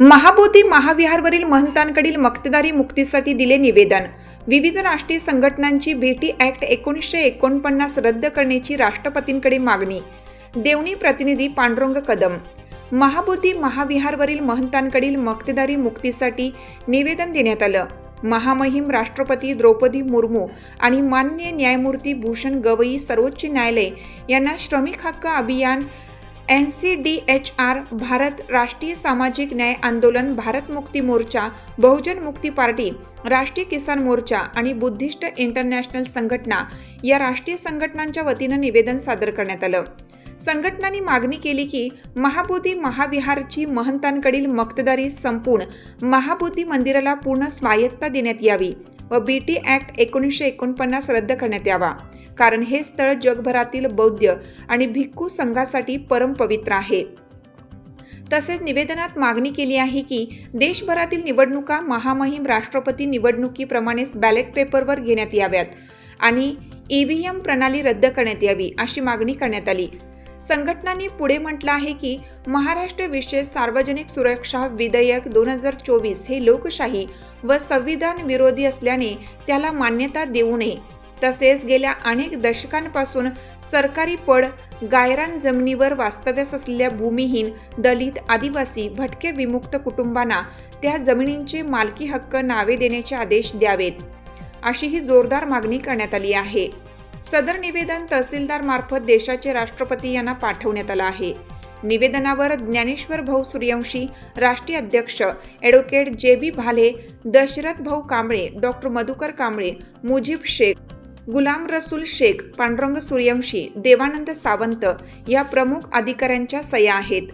महाबोधी महाविहारवरील महंतांकडील मक्तेदारी मुक्तीसाठी दिले निवेदन. विविध राष्ट्रीय संघटनांची भेटी ऍक्ट एकोणीसशे एकोणपन्नास रद्द करण्याची राष्ट्रपतींकडे मागणी. देवणी प्रतिनिधी पांडुरंग कदम. महाबोधी महाविहारवरील महंतांकडील मक्तेदारी मुक्तीसाठी निवेदन देण्यात आलं. महामहिम राष्ट्रपती द्रौपदी मुर्मू आणि माननीय न्यायमूर्ती भूषण गवई सर्वोच्च न्यायालय यांना श्रमिक हक्क अभियान N C D H R Bharat राष्ट्रीय सामाजिक न्याय आंदोलन भारत मुक्ती मोर्चा बहुजन मुक्ती पार्टी राष्ट्रीय किसान मोर्चा आणि बुद्धिस्ट इंटरनॅशनल संघटना या राष्ट्रीय संघटनांच्या वतीनं निवेदन सादर करण्यात आलं. संघटनांनी मागणी केली की महाबोधी महाविहारची महंतांकडील मक्तदारी संपून महाबोधी मंदिराला पूर्ण स्वायत्ता देण्यात यावी. व बी टी ॲक्ट एकोणीसशे एकोणपन्नास रद्द करण्यात यावा. कारण हे स्थळ जगभरातील बौद्ध आणि भिक्खू संघासाठी परमपवित्र आहे. तसेच निवेदनात मागणी केली आहे की देशभरातील निवडणुका महामहिम राष्ट्रपती निवडणुकीप्रमाणेच बॅलेट पेपरवर घेण्यात याव्यात आणि ई व्ही एम प्रणाली रद्द करण्यात यावी अशी मागणी करण्यात आली. संघटनांनी पुढे म्हटलं आहे की महाराष्ट्र विशेष सार्वजनिक सुरक्षा विधेयक दोन हजार चोवीस हे लोकशाही व संविधान विरोधी असल्याने त्याला मान्यता देऊ नये. तसेच गेल्या अनेक दशकांपासून सरकारी पड गायरान जमिनीवर वास्तव्यास असलेल्या भूमिहीन दलित आदिवासी भटके विमुक्त कुटुंबांना त्या जमिनींचे मालकी हक्क नावे देण्याचे आदेश द्यावेत. अशी ही जोरदार मागणी करण्यात आली आहे. सदर निवेदन तहसीलदार मार्फत देशाचे राष्ट्रपती यांना पाठवण्यात आलं आहे. निवेदनावर ज्ञानेश्वर भाऊ सूर्यवंशी राष्ट्रीय अध्यक्ष ॲडव्होकेट जे बी भाले दशरथ भाऊ कांबळे डॉक्टर मधुकर कांबळे मुजीब शेख गुलाम रसूल शेख पांडुरंग सूर्यवंशी देवानंद सावंत या प्रमुख अधिकाऱ्यांच्या सह्या आहेत.